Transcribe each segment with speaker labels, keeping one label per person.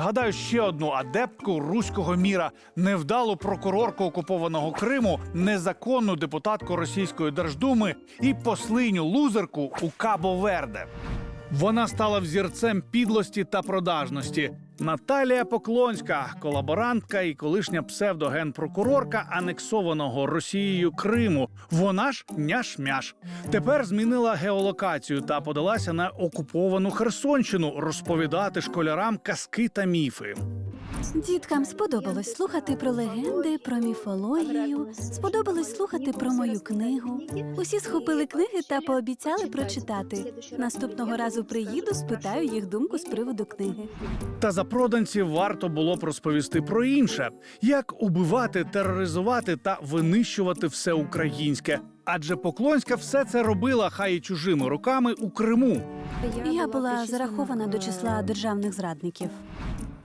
Speaker 1: Гадаю, ще одну адептку руського міра, невдалу прокурорку окупованого Криму, незаконну депутатку Російської Держдуми і послиню лузерку у Кабо-Верде. Вона стала взірцем підлості та продажності. Наталія Поклонська, колаборантка і колишня псевдогенпрокурорка анексованого Росією Криму. Вона ж няш-мяш. Тепер змінила геолокацію та подалася на окуповану Херсонщину розповідати школярам казки та міфи.
Speaker 2: Діткам сподобалось слухати про легенди, про міфологію. Сподобалось слухати про мою книгу. Усі схопили книги та пообіцяли прочитати. Наступного разу приїду, спитаю їх думку з приводу книги.
Speaker 1: Та запроданців варто було б розповісти про інше: як убивати, тероризувати та винищувати все українське. Адже Поклонська все це робила хай і чужими руками у Криму.
Speaker 2: Я була зарахована до числа державних зрадників.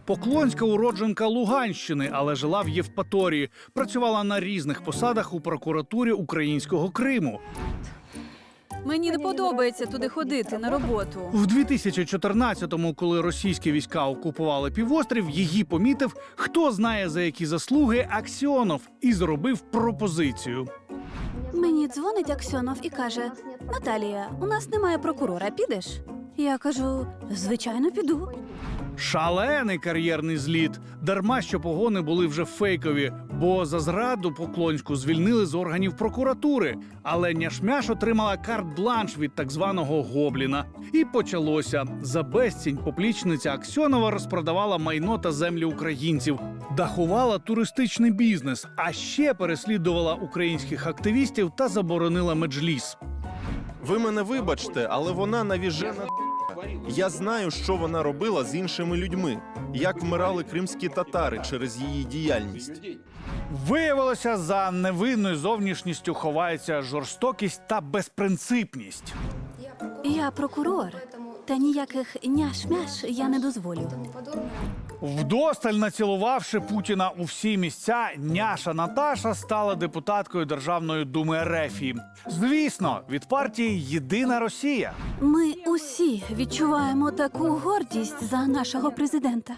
Speaker 1: Поклонська уродженка Луганщини, але жила в Євпаторії, працювала на різних посадах у прокуратурі українського Криму.
Speaker 2: Мені не подобається туди ходити на роботу.
Speaker 1: В 2014-му, коли російські війська окупували півострів, її помітив, хто знає за які заслуги Аксіонов, і зробив пропозицію.
Speaker 2: Мені дзвонить Аксьонов і каже: Наталія, у нас немає прокурора, підеш? Я кажу: звичайно, піду.
Speaker 1: Шалений кар'єрний зліт. Дарма що погони були вже фейкові, бо за зраду поклонську звільнили з органів прокуратури. Але няшмяш отримала карт-бланш від так званого гобліна. І почалося за безцінь. Поплічниця Аксьонова розпродавала майно та землі українців, дахувала туристичний бізнес, а ще переслідувала українських активістів та заборонила меджліс.
Speaker 3: Ви мене вибачте, але вона навіжена. Я знаю, що вона робила з іншими людьми, як вмирали кримські татари через її діяльність.
Speaker 1: Виявилося, за невинною зовнішністю ховається жорстокість та безпринципність.
Speaker 2: Я прокурор, та ніяких няш-мяш я не дозволю.
Speaker 1: Вдосталь націлувавши Путіна у всі місця, няша Наташа стала депутаткою Державної думи Ерефії. Звісно, від партії Єдина Росія.
Speaker 2: Ми усі відчуваємо таку гордість за нашого президента.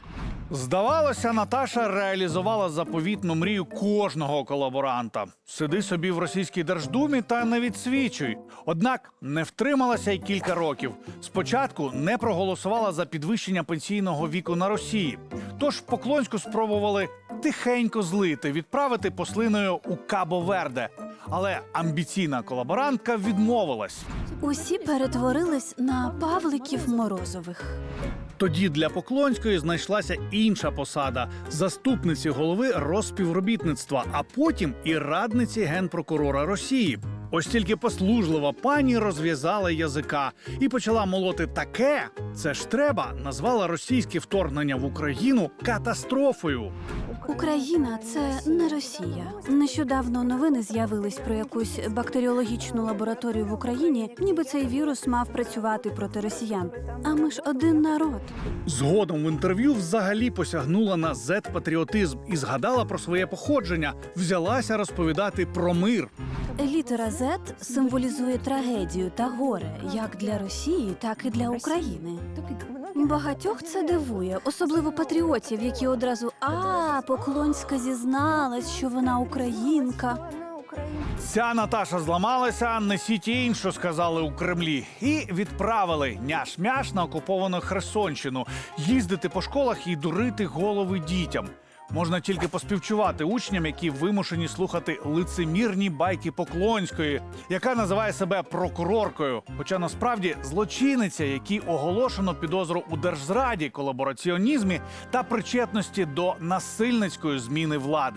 Speaker 1: Здавалося, Наташа реалізувала заповітну мрію кожного колаборанта. Сиди собі в російській держдумі та не відсвічуй. Однак не втрималася й кілька років. Спочатку не проголосувала за підвищення пенсійного віку на Росії. Тож Поклонську спробували тихенько злити, відправити послиною у Кабо-Верде. Але амбіційна колаборантка відмовилась.
Speaker 2: Усі перетворились на Павликів Морозових.
Speaker 1: Тоді для Поклонської знайшлася інша посада заступниці голови розпівробітництва, а потім і радниці генпрокурора Росії. Ось тільки послужлива пані розв'язала язика і почала молоти таке. Це ж треба назвала російське вторгнення в Україну катастрофою.
Speaker 2: Україна це не Росія. Нещодавно новини з'явились про якусь бактеріологічну лабораторію в Україні, ніби цей вірус мав працювати проти росіян. А ми ж один народ.
Speaker 1: Згодом в інтерв'ю взагалі посягнула на зет-патріотизм і згадала про своє походження, взялася розповідати про мир.
Speaker 2: Літера Z символізує трагедію та горе як для Росії, так і для України. Багатьох це дивує, особливо патріотів, які одразу а Поклонська зізналась, що вона українка.
Speaker 1: Ця Наташа зламалася, несіть іншу, сказали у Кремлі, і відправили няш-мяш на окуповану Херсонщину, їздити по школах і дурити голови дітям. Можна тільки поспівчувати учням, які вимушені слухати лицемірні байки Поклонської, яка називає себе прокуроркою. Хоча насправді злочиниця, якій оголошено підозру у держзраді, колабораціонізмі та причетності до насильницької зміни влади.